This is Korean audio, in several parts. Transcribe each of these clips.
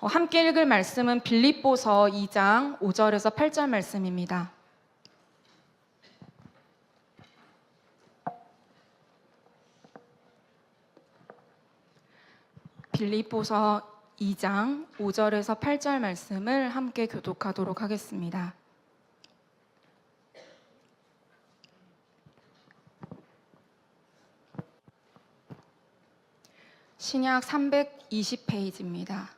어, 함께 읽을 말씀은 빌립보서 2장 5절에서 8절 말씀입니다. 빌립보서 2장 5절에서 8절 말씀을 함께 교독하도록 하겠습니다. 신약 320페이지입니다.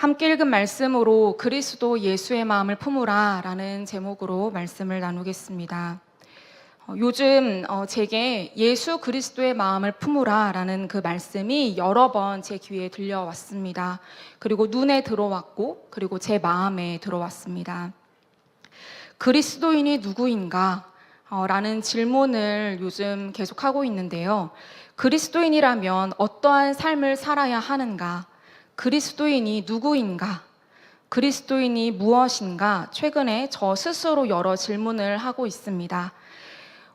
함께 읽은 말씀으로 그리스도 예수의 마음을 품으라 라는 제목으로 말씀을 나누겠습니다. 어, 요즘 어, 제게 예수 그리스도의 마음을 품으라 라는 그 말씀이 여러 번 제 귀에 들려왔습니다. 그리고 눈에 들어왔고, 그리고 제 마음에 들어왔습니다. 그리스도인이 누구인가? 어, 라는 질문을 요즘 계속하고 있는데요. 그리스도인이라면 어떠한 삶을 살아야 하는가? 그리스도인이 누구인가? 그리스도인이 무엇인가? 최근에 저 스스로 여러 질문을 하고 있습니다.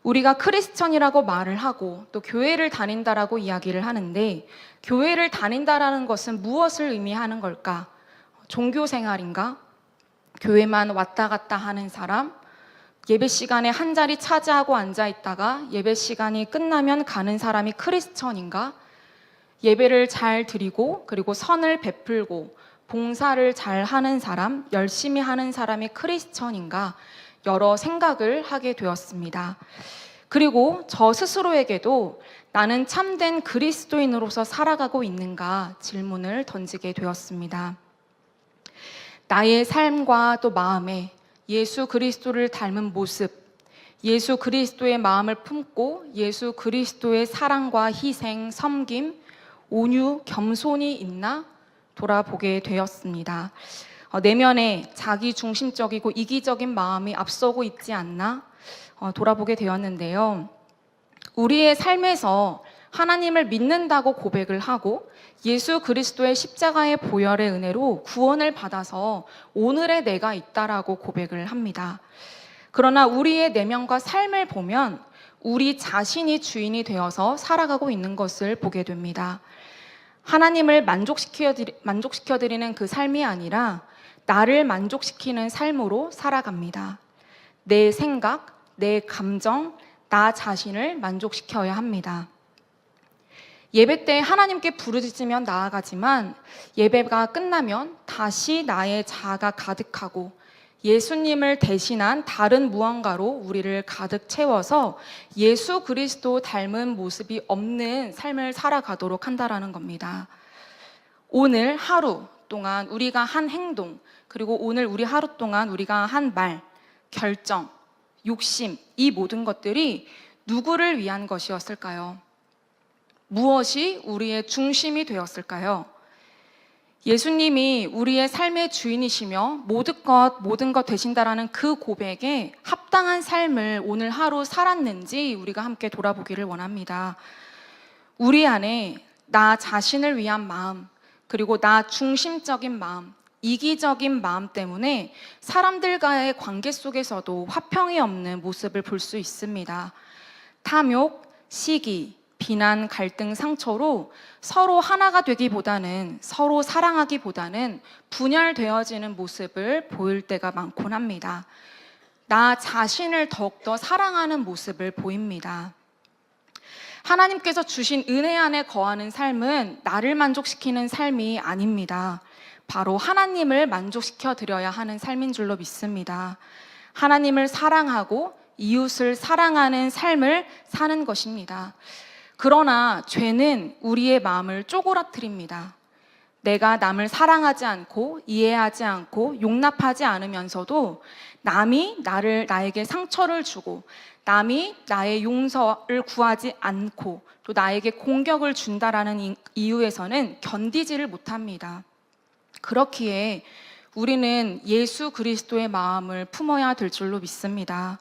우리가 크리스천이라고 말을 하고 또 교회를 다닌다라고 이야기를 하는데 교회를 다닌다라는 것은 무엇을 의미하는 걸까? 종교 생활인가? 교회만 왔다 갔다 하는 사람? 예배 시간에 한 자리 차지하고 앉아 있다가 예배 시간이 끝나면 가는 사람이 크리스천인가? 예배를 잘 드리고 그리고 선을 베풀고 봉사를 잘 하는 사람, 열심히 하는 사람이 크리스천인가? 여러 생각을 하게 되었습니다. 그리고 저 스스로에게도 나는 참된 그리스도인으로서 살아가고 있는가 질문을 던지게 되었습니다. 나의 삶과 또 마음에 예수 그리스도를 닮은 모습, 예수 그리스도의 마음을 품고 예수 그리스도의 사랑과 희생, 섬김, 온유, 겸손이 있나 돌아보게 되었습니다. 어, 내면에 자기 중심적이고 이기적인 마음이 앞서고 있지 않나 어, 돌아보게 되었는데요. 우리의 삶에서 하나님을 믿는다고 고백을 하고 예수 그리스도의 십자가의 보혈의 은혜로 구원을 받아서 오늘의 내가 있다라고 고백을 합니다. 그러나 우리의 내면과 삶을 보면 우리 자신이 주인이 되어서 살아가고 있는 것을 보게 됩니다. 하나님을 만족시켜 드리는 그 삶이 아니라 나를 만족시키는 삶으로 살아갑니다. 내 생각, 내 감정, 나 자신을 만족시켜야 합니다. 예배 때 하나님께 부르짖으면 나아가지만 예배가 끝나면 다시 나의 자아가 가득하고 예수님을 대신한 다른 무언가로 우리를 가득 채워서 예수 그리스도 닮은 모습이 없는 삶을 살아가도록 한다라는 겁니다. 오늘 하루 동안 우리가 한 행동, 그리고 오늘 우리 하루 동안 우리가 한 말, 결정, 욕심, 이 모든 것들이 누구를 위한 것이었을까요? 무엇이 우리의 중심이 되었을까요? 예수님이 우리의 삶의 주인이시며 모든 것, 모든 것 되신다라는 그 고백에 합당한 삶을 오늘 하루 살았는지 우리가 함께 돌아보기를 원합니다. 우리 안에 나 자신을 위한 마음, 그리고 나 중심적인 마음, 이기적인 마음 때문에 사람들과의 관계 속에서도 화평이 없는 모습을 볼 수 있습니다. 탐욕, 시기, 비난, 갈등, 상처로 서로 하나가 되기보다는 서로 사랑하기보다는 분열되어지는 모습을 보일 때가 많곤 합니다. 나 자신을 더욱더 사랑하는 모습을 보입니다. 하나님께서 주신 은혜 안에 거하는 삶은 나를 만족시키는 삶이 아닙니다. 바로 하나님을 만족시켜 드려야 하는 삶인 줄로 믿습니다. 하나님을 사랑하고 이웃을 사랑하는 삶을 사는 것입니다. 그러나 죄는 우리의 마음을 쪼그라뜨립니다. 내가 남을 사랑하지 않고 이해하지 않고 용납하지 않으면서도 남이 나를 나에게 상처를 주고 남이 나의 용서를 구하지 않고 또 나에게 공격을 준다라는 이유에서는 견디지를 못합니다. 그렇기에 우리는 예수 그리스도의 마음을 품어야 될 줄로 믿습니다.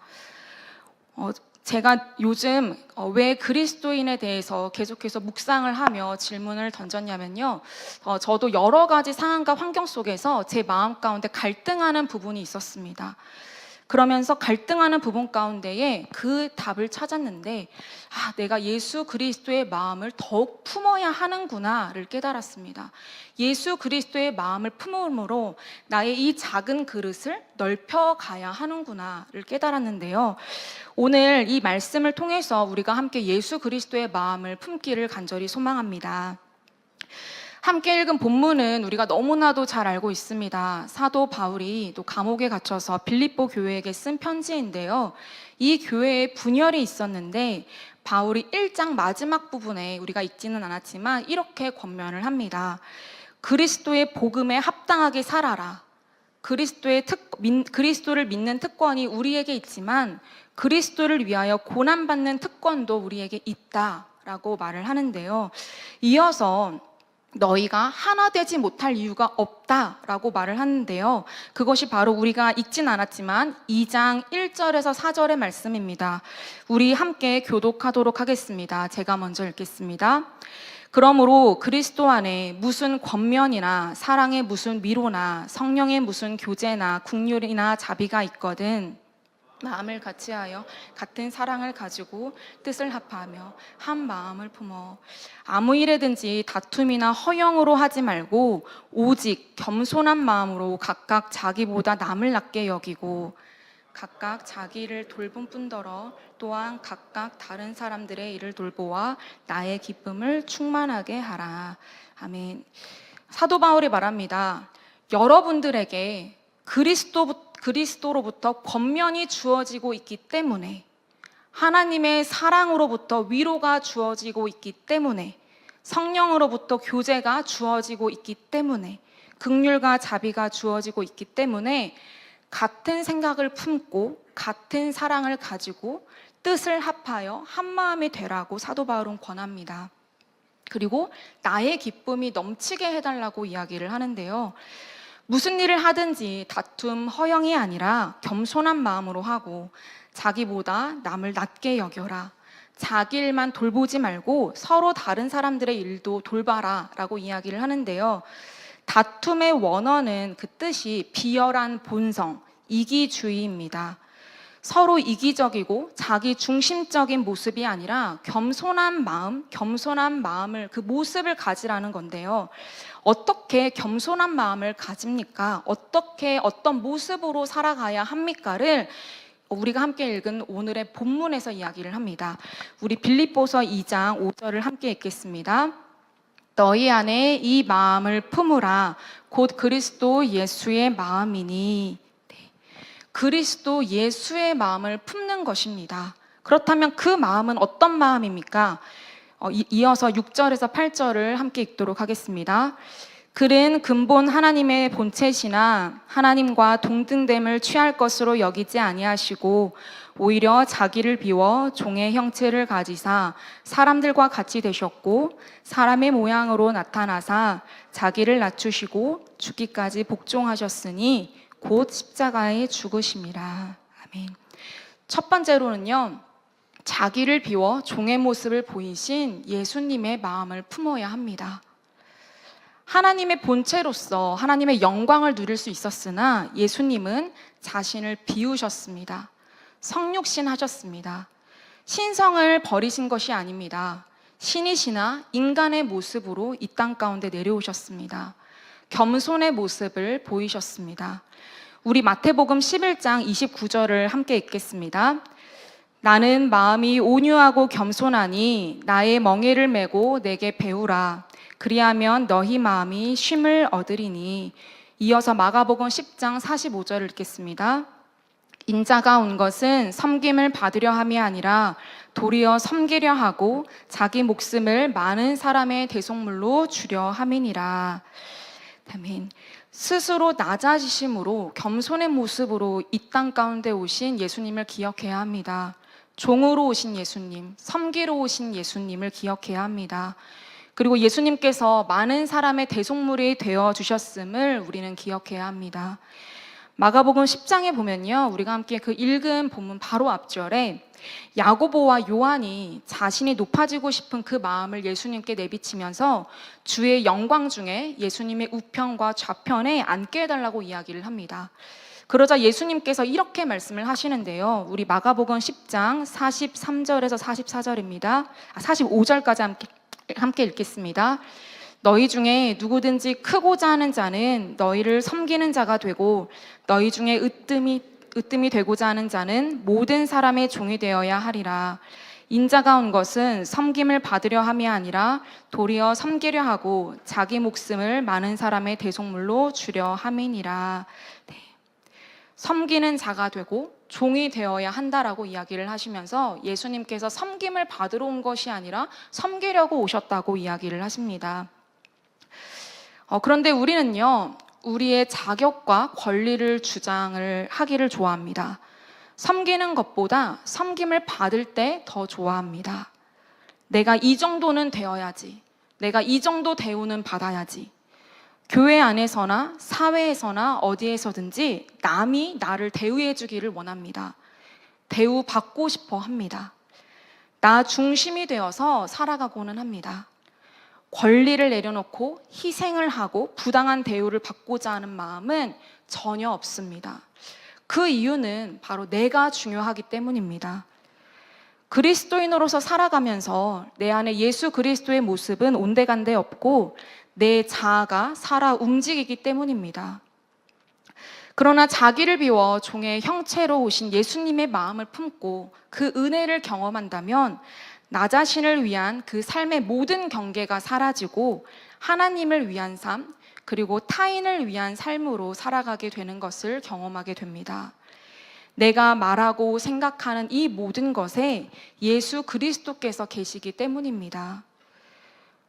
어, 제가 요즘 어, 왜 그리스도인에 대해서 계속해서 묵상을 하며 질문을 던졌냐면요. 어, 저도 여러 가지 상황과 환경 속에서 제 마음 가운데 갈등하는 부분이 있었습니다. 그러면서 갈등하는 부분 가운데에 그 답을 찾았는데, 아, 내가 예수 그리스도의 마음을 더욱 품어야 하는구나를 깨달았습니다. 예수 그리스도의 마음을 품음으로 나의 이 작은 그릇을 넓혀 가야 하는구나를 깨달았는데요. 오늘 이 말씀을 통해서 우리가 함께 예수 그리스도의 마음을 품기를 간절히 소망합니다. 함께 읽은 본문은 우리가 너무나도 잘 알고 있습니다. 사도 바울이 또 감옥에 갇혀서 빌립보 교회에게 쓴 편지인데요. 이 교회에 분열이 있었는데 바울이 1장 마지막 부분에 우리가 읽지는 않았지만 이렇게 권면을 합니다. 그리스도의 복음에 합당하게 살아라. 그리스도의 특, 민, 그리스도를 믿는 특권이 우리에게 있지만 그리스도를 위하여 고난받는 특권도 우리에게 있다 라고 말을 하는데요. 이어서 너희가 하나 되지 못할 이유가 없다라고 말을 하는데요. 그것이 바로 우리가 읽진 않았지만 2장 1절에서 4절의 말씀입니다. 우리 함께 교독하도록 하겠습니다. 제가 먼저 읽겠습니다. 그러므로 그리스도 안에 무슨 권면이나 사랑의 무슨 위로나 성령의 무슨 교제나 국률이나 자비가 있거든 마음을 같이하여 같은 사랑을 가지고 뜻을 합하며 한 마음을 품어 아무 일에든지 다툼이나 허영으로 하지 말고 오직 겸손한 마음으로 각각 자기보다 남을 낮게 여기고 각각 자기를 돌본 뿐더러 또한 각각 다른 사람들의 일을 돌보아 나의 기쁨을 충만하게 하라. 아멘. 사도 바울이 말합니다. 여러분들에게 그리스도 그리스도로부터 권면이 주어지고 있기 때문에 하나님의 사랑으로부터 위로가 주어지고 있기 때문에 성령으로부터 교제가 주어지고 있기 때문에 극률과 자비가 주어지고 있기 때문에 같은 생각을 품고 같은 사랑을 가지고 뜻을 합하여 한 마음이 되라고 사도 바울은 권합니다. 그리고 나의 기쁨이 넘치게 해달라고 이야기를 하는데요. 무슨 일을 하든지 다툼, 허영이 아니라 겸손한 마음으로 하고 자기보다 남을 낮게 여겨라. 자기 일만 돌보지 말고 서로 다른 사람들의 일도 돌봐라 라고 이야기를 하는데요. 다툼의 원어는 그 뜻이 비열한 본성, 이기주의입니다. 서로 이기적이고 자기 중심적인 모습이 아니라 겸손한 마음, 겸손한 마음을 그 모습을 가지라는 건데요. 어떻게 겸손한 마음을 가집니까? 어떻게 어떤 모습으로 살아가야 합니까를 우리가 함께 읽은 오늘의 본문에서 이야기를 합니다. 우리 빌립보서 2장 5절을 함께 읽겠습니다. 너희 안에 이 마음을 품으라 곧 그리스도 예수의 마음이니 네. 그리스도 예수의 마음을 품는 것입니다. 그렇다면 그 마음은 어떤 마음입니까? 어, 이- 이어서 6절에서 8절을 함께 읽도록 하겠습니다. 글은 근본 하나님의 본체시나 하나님과 동등됨을 취할 것으로 여기지 아니하시고 오히려 자기를 비워 종의 형체를 가지사 사람들과 같이 되셨고 사람의 모양으로 나타나사 자기를 낮추시고 죽기까지 복종하셨으니 곧 십자가에 죽으심이라. 아멘. 첫 번째로는요. 자기를 비워 종의 모습을 보이신 예수님의 마음을 품어야 합니다. 하나님의 본체로서 하나님의 영광을 누릴 수 있었으나 예수님은 자신을 비우셨습니다. 성육신 하셨습니다. 신성을 버리신 것이 아닙니다. 신이시나 인간의 모습으로 이 땅 가운데 내려오셨습니다. 겸손의 모습을 보이셨습니다. 우리 마태복음 11장 29절을 함께 읽겠습니다. 나는 마음이 온유하고 겸손하니 나의 멍에를 메고 내게 배우라. 그리하면 너희 마음이 쉼을 얻으리니. 이어서 마가복음 10장 45절을 읽겠습니다. 인자가 온 것은 섬김을 받으려 함이 아니라 도리어 섬기려 하고 자기 목숨을 많은 사람의 대속물로 주려 함이니라. 아멘. 스스로 낮아지심으로 겸손의 모습으로 이 땅 가운데 오신 예수님을 기억해야 합니다. 종으로 오신 예수님, 섬기러 오신 예수님을 기억해야 합니다. 그리고 예수님께서 많은 사람의 대속물이 되어 주셨음을 우리는 기억해야 합니다. 마가복음 10장에 보면요. 우리가 함께 그 읽은 본문 바로 앞절에 야고보와 요한이 자신이 높아지고 싶은 그 마음을 예수님께 내비치면서 주의 영광 중에 예수님의 우편과 좌편에 앉게 해달라고 이야기를 합니다. 그러자 예수님께서 이렇게 말씀을 하시는데요. 우리 마가복음 10장 43절에서 44절입니다. 아, 45절까지 함께, 함께 읽겠습니다. 너희 중에 누구든지 크고자 하는 자는 너희를 섬기는 자가 되고 너희 중에 으뜸이 으뜸이 되고자 하는 자는 모든 사람의 종이 되어야 하리라. 인자가 온 것은 섬김을 받으려 함이 아니라 도리어 섬기려 하고 자기 목숨을 많은 사람의 대속물로 주려 함이니라. 네. 섬기는 자가 되고 종이 되어야 한다라고 이야기를 하시면서 예수님께서 섬김을 받으러 온 것이 아니라 섬기려고 오셨다고 이야기를 하십니다. 어, 그런데 우리는요, 우리의 자격과 권리를 주장을 하기를 좋아합니다. 섬기는 것보다 섬김을 받을 때 더 좋아합니다. 내가 이 정도는 되어야지. 내가 이 정도 대우는 받아야지. 교회 안에서나 사회에서나 어디에서든지 남이 나를 대우해 주기를 원합니다. 대우 받고 싶어 합니다. 나 중심이 되어서 살아가고는 합니다. 권리를 내려놓고 희생을 하고 부당한 대우를 받고자 하는 마음은 전혀 없습니다. 그 이유는 바로 내가 중요하기 때문입니다. 그리스도인으로서 살아가면서 내 안에 예수 그리스도의 모습은 온데간데 없고 내 자아가 살아 움직이기 때문입니다. 그러나 자기를 비워 종의 형체로 오신 예수님의 마음을 품고 그 은혜를 경험한다면 나 자신을 위한 그 삶의 모든 경계가 사라지고 하나님을 위한 삶, 그리고 타인을 위한 삶으로 살아가게 되는 것을 경험하게 됩니다. 내가 말하고 생각하는 이 모든 것에 예수 그리스도께서 계시기 때문입니다.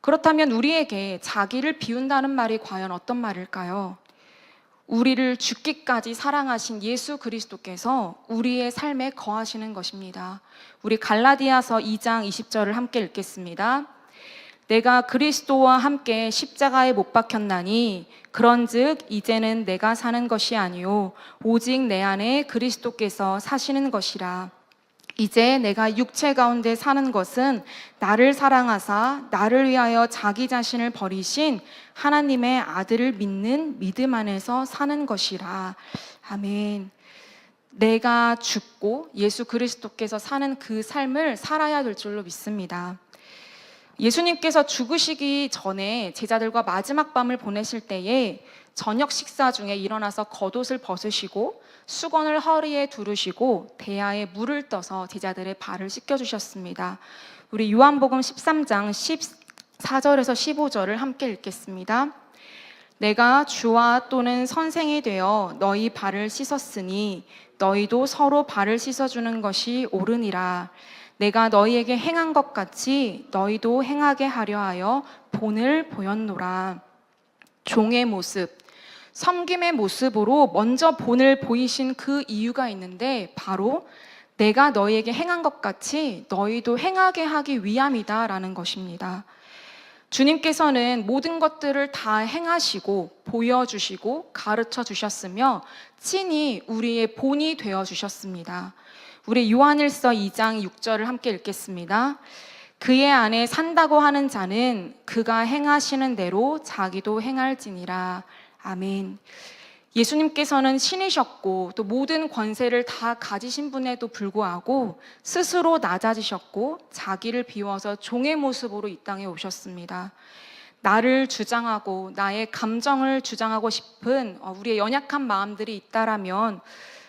그렇다면 우리에게 자기를 비운다는 말이 과연 어떤 말일까요? 우리를 죽기까지 사랑하신 예수 그리스도께서 우리의 삶에 거하시는 것입니다. 우리 갈라디아서 2장 20절을 함께 읽겠습니다. 내가 그리스도와 함께 십자가에 못 박혔나니 그런즉 이제는 내가 사는 것이 아니요 오직 내 안에 그리스도께서 사시는 것이라. 이제 내가 육체 가운데 사는 것은 나를 사랑하사 나를 위하여 자기 자신을 버리신 하나님의 아들을 믿는 믿음 안에서 사는 것이라. 아멘. 내가 죽고 예수 그리스도께서 사는 그 삶을 살아야 될 줄로 믿습니다. 예수님께서 죽으시기 전에 제자들과 마지막 밤을 보내실 때에 저녁 식사 중에 일어나서 겉옷을 벗으시고 수건을 허리에 두르시고 대야에 물을 떠서 제자들의 발을 씻겨 주셨습니다. 우리 요한복음 13장 14절에서 15절을 함께 읽겠습니다. 내가 주와 또는 선생이 되어 너희 발을 씻었으니 너희도 서로 발을 씻어주는 것이 옳으니라. 내가 너희에게 행한 것 같이 너희도 행하게 하려 하여 본을 보였노라. 종의 모습, 섬김의 모습으로 먼저 본을 보이신 그 이유가 있는데 바로 내가 너희에게 행한 것 같이 너희도 행하게 하기 위함이다라는 것입니다. 주님께서는 모든 것들을 다 행하시고 보여주시고 가르쳐 주셨으며 친히 우리의 본이 되어 주셨습니다. 우리 요한일서 2장 6절을 함께 읽겠습니다. 그의 안에 산다고 하는 자는 그가 행하시는 대로 자기도 행할지니라. 아멘. 예수님께서는 신이셨고 또 모든 권세를 다 가지신 분에도 불구하고 스스로 낮아지셨고 자기를 비워서 종의 모습으로 이 땅에 오셨습니다. 나를 주장하고 나의 감정을 주장하고 싶은 어, 우리의 연약한 마음들이 있다라면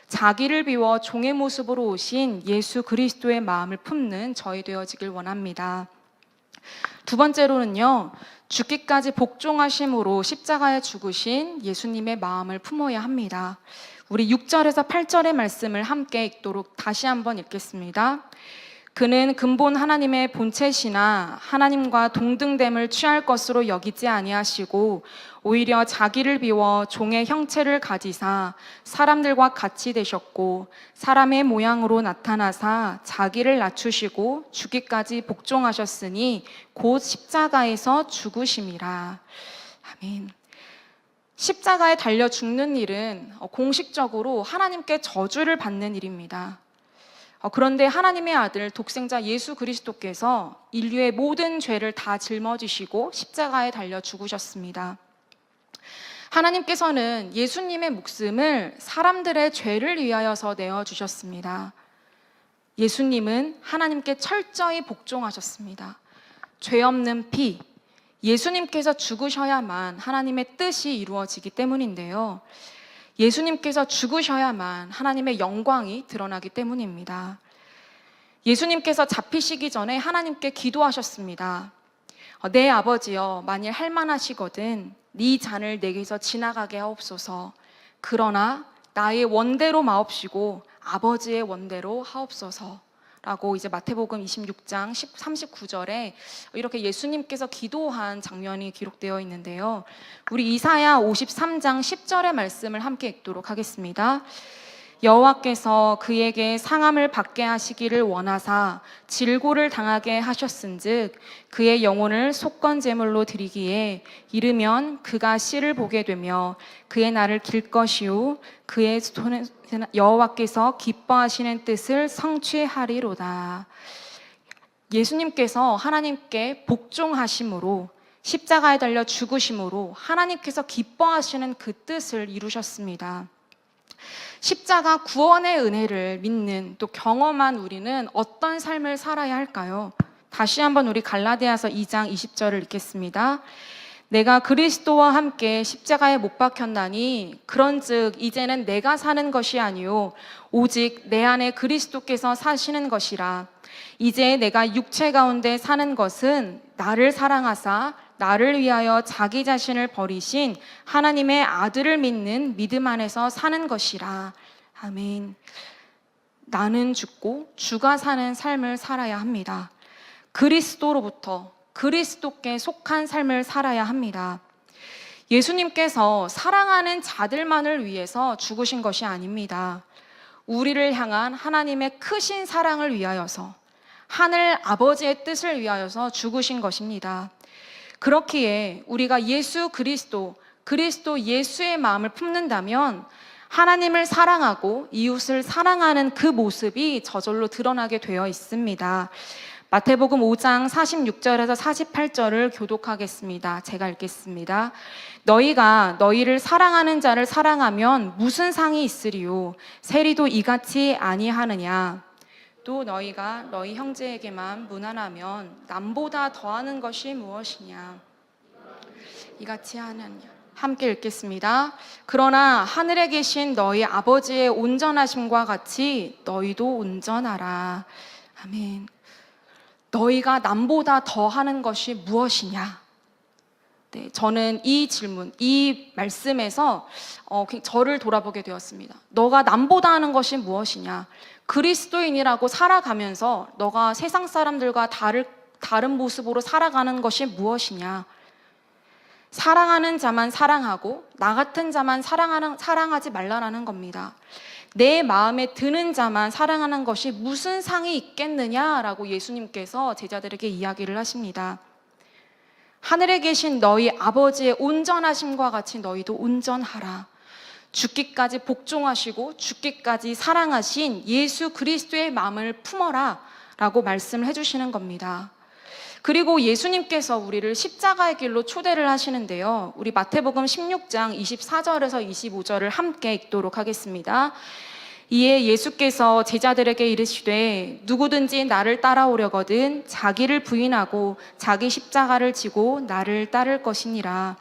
자기를 비워 종의 모습으로 오신 예수 그리스도의 마음을 품는 저희 되어지길 원합니다. 두 번째로는요, 죽기까지 복종하심으로 십자가에 죽으신 예수님의 마음을 품어야 합니다. 우리 6절에서 8절의 말씀을 함께 읽도록 다시 한번 읽겠습니다. 그는 근본 하나님의 본체시나 하나님과 동등됨을 취할 것으로 여기지 아니하시고 오히려 자기를 비워 종의 형체를 가지사 사람들과 같이 되셨고 사람의 모양으로 나타나사 자기를 낮추시고 죽기까지 복종하셨으니 곧 십자가에서 죽으심이라. 아멘. 십자가에 달려 죽는 일은 어, 공식적으로 하나님께 저주를 받는 일입니다. 어, 그런데 하나님의 아들 독생자 예수 그리스도께서 인류의 모든 죄를 다 짊어지시고 십자가에 달려 죽으셨습니다. 하나님께서는 예수님의 목숨을 사람들의 죄를 위하여서 내어 주셨습니다. 예수님은 하나님께 철저히 복종하셨습니다. 죄 없는 피, 예수님께서 죽으셔야만 하나님의 뜻이 이루어지기 때문인데요. 예수님께서 죽으셔야만 하나님의 영광이 드러나기 때문입니다. 예수님께서 잡히시기 전에 하나님께 기도하셨습니다. 어, 내 아버지여, 만일 할만하시거든 네 잔을 내게서 지나가게 하옵소서. 그러나 나의 원대로 마옵시고 아버지의 원대로 하옵소서. 라고 이제 마태복음 26장 10, 39절에 이렇게 예수님께서 기도한 장면이 기록되어 있는데요. 우리 이사야 53장 10절의 말씀을 함께 읽도록 하겠습니다. 여호와께서 그에게 상함을 받게 하시기를 원하사 질고를 당하게 하셨은즉 그의 영혼을 속건 제물로 드리기에 이르면 그가 씨를 보게 되며 그의 날을 길 것이요 그의 손에 여호와께서 기뻐하시는 뜻을 성취하리로다. 예수님께서 하나님께 복종하심으로 십자가에 달려 죽으심으로 하나님께서 기뻐하시는 그 뜻을 이루셨습니다. 십자가 구원의 은혜를 믿는 또 경험한 우리는 어떤 삶을 살아야 할까요? 다시 한번 우리 갈라디아서 2장 20절을 읽겠습니다. 내가 그리스도와 함께 십자가에 못 박혔나니 그런즉 이제는 내가 사는 것이 아니요 오직 내 안에 그리스도께서 사시는 것이라 이제 내가 육체 가운데 사는 것은 나를 사랑하사 나를 위하여 자기 자신을 버리신 하나님의 아들을 믿는 믿음 안에서 사는 것이라. 아멘. 나는 죽고 주가 사는 삶을 살아야 합니다. 그리스도로부터 그리스도께 속한 삶을 살아야 합니다. 예수님께서 사랑하는 자들만을 위해서 죽으신 것이 아닙니다. 우리를 향한 하나님의 크신 사랑을 위하여서 하늘 아버지의 뜻을 위하여서 죽으신 것입니다. 그렇기에 우리가 예수 그리스도, 그리스도 예수의 마음을 품는다면 하나님을 사랑하고 이웃을 사랑하는 그 모습이 저절로 드러나게 되어 있습니다. 마태복음 5장 46절에서 48절을 교독하겠습니다. 제가 읽겠습니다. 너희가 너희를 사랑하는 자를 사랑하면 무슨 상이 있으리요? 세리도 이같이 아니하느냐? 또 너희가 너희 형제에게만 무난하면 남보다 더하는 것이 무엇이냐? 이같이 하느냐? 함께 읽겠습니다. 그러나 하늘에 계신 너희 아버지의 온전하심과 같이 너희도 온전하라. 아멘. 너희가 남보다 더 하는 것이 무엇이냐? 네, 저는 이 질문, 이 말씀에서 어, 저를 돌아보게 되었습니다. 너가 남보다 하는 것이 무엇이냐? 그리스도인이라고 살아가면서 너가 세상 사람들과 다를, 다른 모습으로 살아가는 것이 무엇이냐? 사랑하는 자만 사랑하고 나 같은 자만 사랑하는, 사랑하지 말라라는 겁니다. 내 마음에 드는 자만 사랑하는 것이 무슨 상이 있겠느냐라고 예수님께서 제자들에게 이야기를 하십니다. 하늘에 계신 너희 아버지의 온전하심과 같이 너희도 온전하라. 죽기까지 복종하시고 죽기까지 사랑하신 예수 그리스도의 마음을 품어라 라고 말씀을 해주시는 겁니다. 그리고 예수님께서 우리를 십자가의 길로 초대를 하시는데요. 우리 마태복음 16장 24절에서 25절을 함께 읽도록 하겠습니다. 이에 예수께서 제자들에게 이르시되 누구든지 나를 따라오려거든 자기를 부인하고 자기 십자가를 지고 나를 따를 것이니라.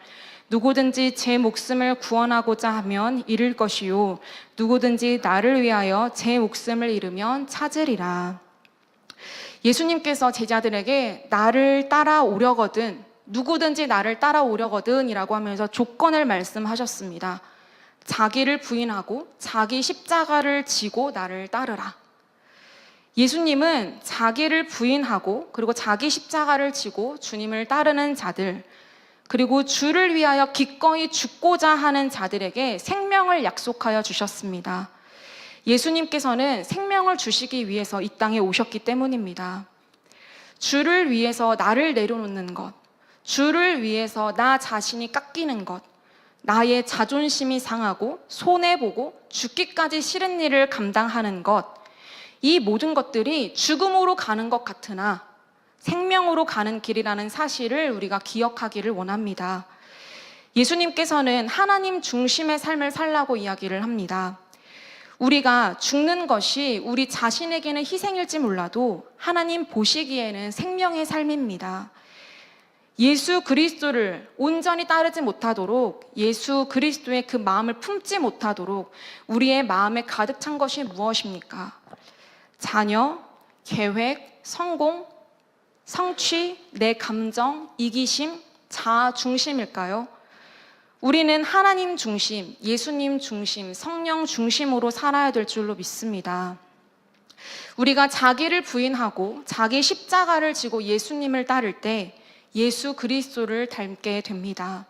누구든지 제 목숨을 구원하고자 하면 잃을 것이요 누구든지 나를 위하여 제 목숨을 잃으면 찾으리라. 예수님께서 제자들에게 나를 따라오려거든 누구든지 나를 따라오려거든이라고 하면서 조건을 말씀하셨습니다. 자기를 부인하고 자기 십자가를 지고 나를 따르라. 예수님은 자기를 부인하고 그리고 자기 십자가를 지고 주님을 따르는 자들 그리고 주를 위하여 기꺼이 죽고자 하는 자들에게 생명을 약속하여 주셨습니다. 예수님께서는 생명을 주시기 위해서 이 땅에 오셨기 때문입니다. 주를 위해서 나를 내려놓는 것, 주를 위해서 나 자신이 깎이는 것, 나의 자존심이 상하고 손해보고 죽기까지 싫은 일을 감당하는 것, 이 모든 것들이 죽음으로 가는 것 같으나 생명으로 가는 길이라는 사실을 우리가 기억하기를 원합니다. 예수님께서는 하나님 중심의 삶을 살라고 이야기를 합니다. 우리가 죽는 것이 우리 자신에게는 희생일지 몰라도 하나님 보시기에는 생명의 삶입니다. 예수 그리스도를 온전히 따르지 못하도록 예수 그리스도의 그 마음을 품지 못하도록 우리의 마음에 가득 찬 것이 무엇입니까? 자녀, 계획, 성공, 성취, 내 감정, 이기심, 자아 중심일까요? 우리는 하나님 중심, 예수님 중심, 성령 중심으로 살아야 될 줄로 믿습니다. 우리가 자기를 부인하고 자기 십자가를 지고 예수님을 따를 때 예수 그리스도를 닮게 됩니다.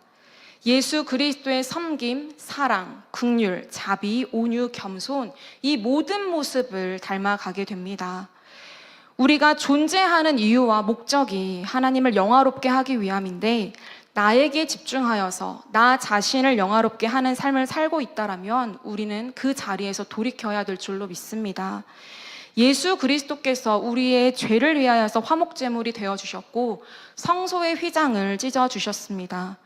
예수 그리스도의 섬김, 사랑, 긍휼, 자비, 온유, 겸손 이 모든 모습을 닮아가게 됩니다. 우리가 존재하는 이유와 목적이 하나님을 영화롭게 하기 위함인데 나에게 집중하여서 나 자신을 영화롭게 하는 삶을 살고 있다라면 우리는 그 자리에서 돌이켜야 될 줄로 믿습니다. 예수 그리스도께서 우리의 죄를 위하여서 화목제물이 되어 주셨고 성소의 휘장을 찢어 주셨습니다.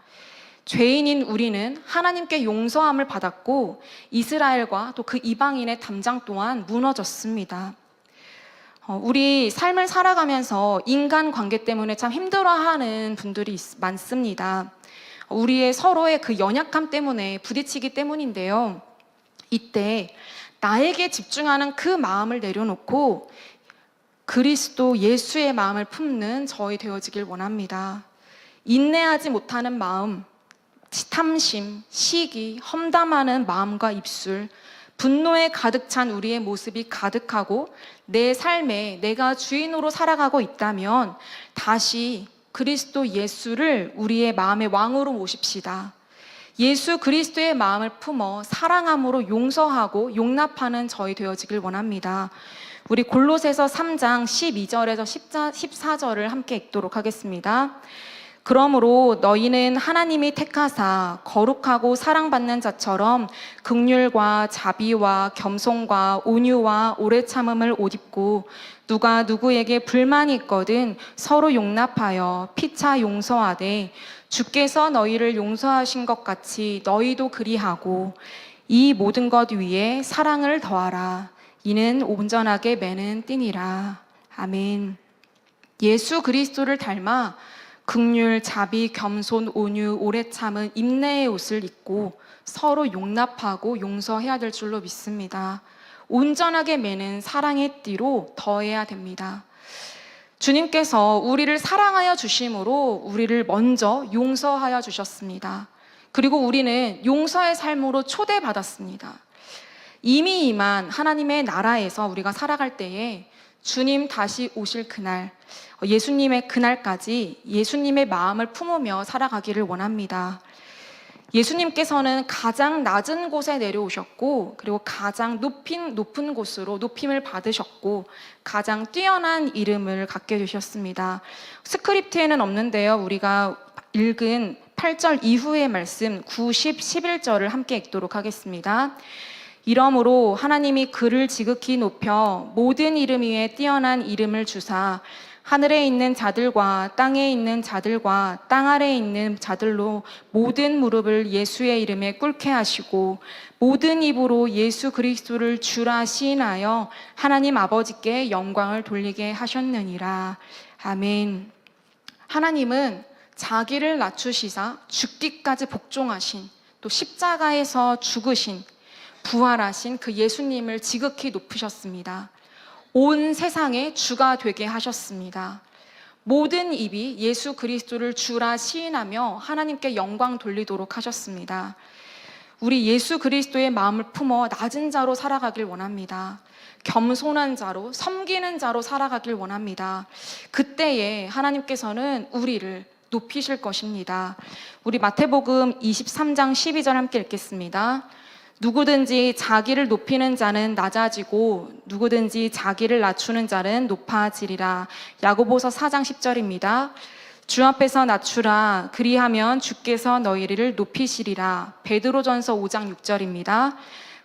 죄인인 우리는 하나님께 용서함을 받았고 이스라엘과 또 그 이방인의 담장 또한 무너졌습니다. 어, 우리 삶을 살아가면서 인간 관계 때문에 참 힘들어하는 분들이 있- 많습니다. 우리의 서로의 그 연약함 때문에 부딪히기 때문인데요. 이때 나에게 집중하는 그 마음을 내려놓고 그리스도 예수의 마음을 품는 저희 되어지길 원합니다. 인내하지 못하는 마음, 탐심, 시기, 험담하는 마음과 입술, 분노에 가득 찬 우리의 모습이 가득하고 내 삶에 내가 주인으로 살아가고 있다면 다시 그리스도 예수를 우리의 마음의 왕으로 모십시다. 예수 그리스도의 마음을 품어 사랑함으로 용서하고 용납하는 저희 되어지길 원합니다. 우리 골로새서 3장 12절에서 14절을 함께 읽도록 하겠습니다. 그러므로 너희는 하나님이 택하사 거룩하고 사랑받는 자처럼 극률과 자비와 겸손과 온유와 오래 참음을 옷 입고 누가 누구에게 불만이 있거든 서로 용납하여 피차 용서하되 주께서 너희를 용서하신 것 같이 너희도 그리하고 이 모든 것 위에 사랑을 더하라 이는 온전하게 매는 띠니라 아멘 예수 그리스도를 닮아 극률, 자비, 겸손, 온유, 오래 참은 인내의 옷을 입고 서로 용납하고 용서해야 될 줄로 믿습니다. 온전하게 매는 사랑의 띠로 더해야 됩니다. 주님께서 우리를 사랑하여 주심으로 우리를 먼저 용서하여 주셨습니다. 그리고 우리는 용서의 삶으로 초대받았습니다. 이미 임한 하나님의 나라에서 우리가 살아갈 때에 주님 다시 오실 그날, 예수님의 그날까지 예수님의 마음을 품으며 살아가기를 원합니다. 예수님께서는 가장 낮은 곳에 내려오셨고, 그리고 가장 높인, 높은 곳으로 높임을 받으셨고, 가장 뛰어난 이름을 갖게 되셨습니다. 스크립트에는 없는데요. 우리가 읽은 8절 이후의 말씀 9, 10, 11절을 함께 읽도록 하겠습니다. 이러므로 하나님이 그를 지극히 높여 모든 이름 위에 뛰어난 이름을 주사 하늘에 있는 자들과 땅에 있는 자들과 땅 아래에 있는 자들로 모든 무릎을 예수의 이름에 꿇게 하시고 모든 입으로 예수 그리스도를 주라 시인하여 하나님 아버지께 영광을 돌리게 하셨느니라. 아멘. 하나님은 자기를 낮추시사 죽기까지 복종하신 또 십자가에서 죽으신 부활하신 그 예수님을 지극히 높으셨습니다. 온 세상의 주가 되게 하셨습니다. 모든 입이 예수 그리스도를 주라 시인하며 하나님께 영광 돌리도록 하셨습니다. 우리 예수 그리스도의 마음을 품어 낮은 자로 살아가길 원합니다. 겸손한 자로, 섬기는 자로 살아가길 원합니다. 그때에 하나님께서는 우리를 높이실 것입니다. 우리 마태복음 23장 12절 함께 읽겠습니다. 누구든지 자기를 높이는 자는 낮아지고 누구든지 자기를 낮추는 자는 높아지리라. 야고보서 4장 10절입니다. 주 앞에서 낮추라 그리하면 주께서 너희를 높이시리라. 베드로전서 5장 6절입니다.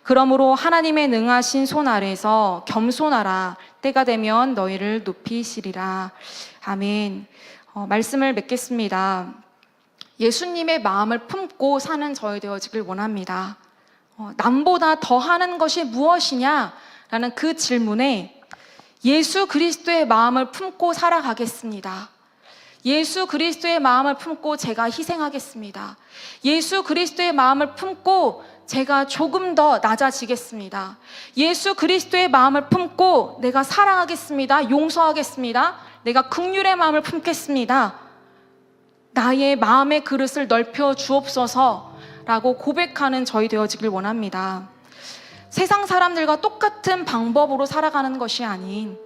그러므로 하나님의 능하신 손 아래서 겸손하라 때가 되면 너희를 높이시리라. 아멘. 어, 말씀을 맺겠습니다. 예수님의 마음을 품고 사는 저희 되어지길 원합니다. 어, 남보다 더 하는 것이 무엇이냐? 라는 그 질문에 예수 그리스도의 마음을 품고 살아가겠습니다. 예수 그리스도의 마음을 품고 제가 희생하겠습니다. 예수 그리스도의 마음을 품고 제가 조금 더 낮아지겠습니다. 예수 그리스도의 마음을 품고 내가 사랑하겠습니다. 용서하겠습니다. 내가 극률의 마음을 품겠습니다. 나의 마음의 그릇을 넓혀 주옵소서 라고 고백하는 저희 되어지길 원합니다. 세상 사람들과 똑같은 방법으로 살아가는 것이 아닌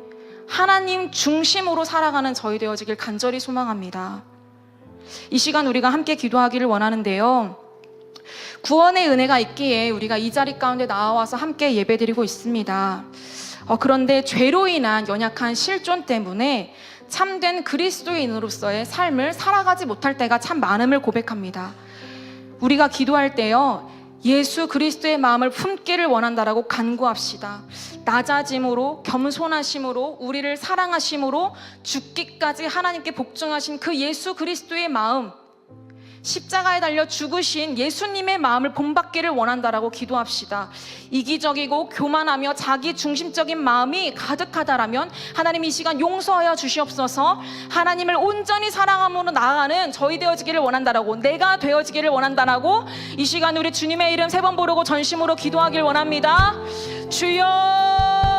하나님 중심으로 살아가는 저희 되어지길 간절히 소망합니다. 이 시간 우리가 함께 기도하기를 원하는데요. 구원의 은혜가 있기에 우리가 이 자리 가운데 나와서 함께 예배드리고 있습니다. 어, 그런데 죄로 인한 연약한 실존 때문에 참된 그리스도인으로서의 삶을 살아가지 못할 때가 참 많음을 고백합니다. 우리가 기도할 때요. 예수 그리스도의 마음을 품기를 원한다라고 간구합시다. 낮아짐으로 겸손하심으로 우리를 사랑하심으로 죽기까지 하나님께 복종하신 그 예수 그리스도의 마음 십자가에 달려 죽으신 예수님의 마음을 본받기를 원한다라고 기도합시다. 이기적이고 교만하며 자기 중심적인 마음이 가득하다라면 하나님 이 시간 용서하여 주시옵소서. 하나님을 온전히 사랑함으로 나아가는 저희 되어지기를 원한다라고 내가 되어지기를 원한다라고 이 시간 우리 주님의 이름 세 번 부르고 전심으로 기도하길 원합니다. 주여